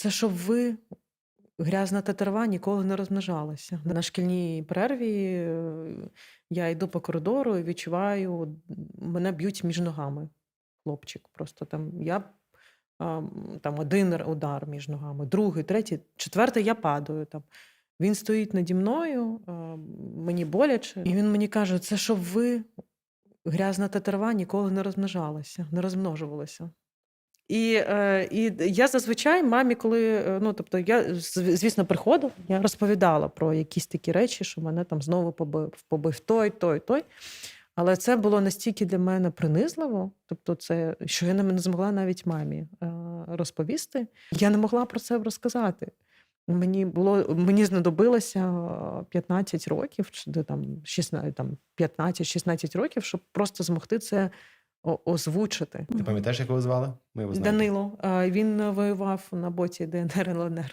це щоб ви, грязна тетерва, ніколи не розмножалася. На шкільній перерві е, я йду по коридору і відчуваю, мене б'ють між ногами. Хлопчик. Просто там я там один удар між ногами, другий, третій, четвертий я падаю. Там. Він стоїть наді мною, мені боляче, і він мені каже: це щоб ви, грязна тетерва, ніколи не розмножалася, не розмножувалася. І, е, і я зазвичай мамі, коли е, ну тобто, я звісно приходила, я розповідала про якісь такі речі, що мене там знову побив, побив той, той, той. Але це було настільки для мене принизливо, тобто, це що я не змогла навіть мамі е, розповісти. Я не могла про це розказати. Мені було мені знадобилося е, 15 років, чи там 16, там 15-16 років, щоб просто змогти це озвучити. Ти пам'ятаєш, як його звали? Ми його знаємо. Данило. е, Він воював на боці ДНР ЛНР.